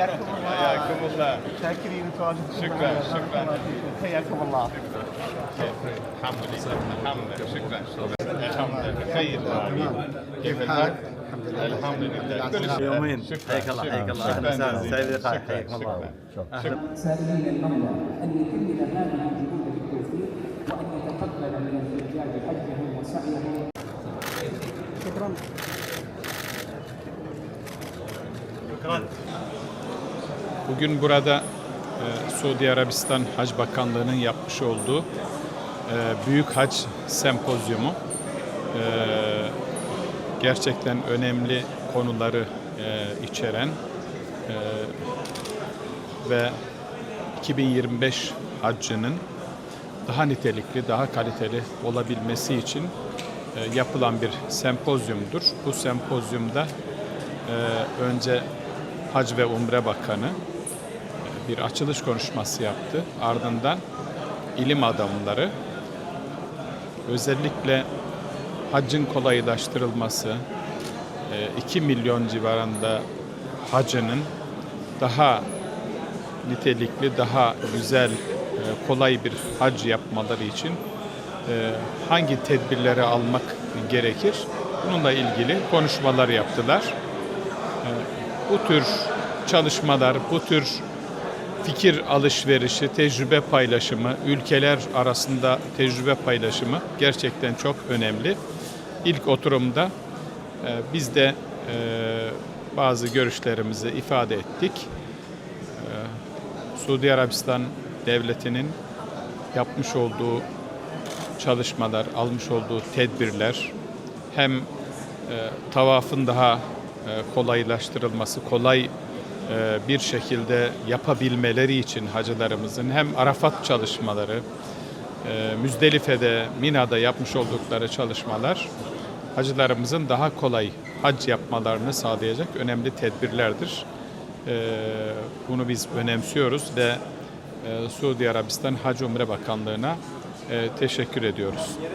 حياكم الله حياكم الله شاكرين وتواجدكم شكراً،. شكراً. حياكم الله الحمد لله الحمد لله شكرا الحمد لله خير كيف حالك؟ الحمد لله كل شيء يومين شكرا حياك الله حياك الله أهلا وسهلا سعيد اللقاء حياكم الله سائلين المولى أن يكمل هذه الجهود بالتوفيق وأن يتقبل من الحجاج حجهم وسعيهم Bugün burada e, Suudi Arabistan Hac Bakanlığı'nın yapmış olduğu e, Büyük Hac Sempozyumu e, gerçekten önemli konuları e, içeren e, ve 2025 haccının daha nitelikli, daha kaliteli olabilmesi için e, yapılan bir sempozyumdur. Bu sempozyumda e, önce Hac ve Umre Bakanı bir açılış konuşması yaptı. Ardından ilim adamları özellikle haccın kolaylaştırılması, 2 milyon civarında hacının daha nitelikli, daha güzel, e, kolay bir hac yapmaları için e, hangi tedbirleri almak gerekir? Bununla ilgili konuşmalar yaptılar. E, Bu tür çalışmalar, bu tür fikir alışverişi, tecrübe paylaşımı, ülkeler arasında tecrübe paylaşımı gerçekten çok önemli. İlk oturumda e, biz de e, bazı görüşlerimizi ifade ettik. Suudi Arabistan devletinin yapmış olduğu çalışmalar, almış olduğu tedbirler hem e, tavafın daha e, kolaylaştırılması, kolay e, bir şekilde yapabilmeleri için hacılarımızın hem Arafat çalışmaları, e, Müzdelife'de, Mina'da yapmış oldukları çalışmalar hacılarımızın daha kolay hac yapmalarını sağlayacak önemli tedbirlerdir. E, Bunu biz önemsiyoruz ve e, Suudi Arabistan Hac Umre Bakanlığı'na e, teşekkür ediyoruz.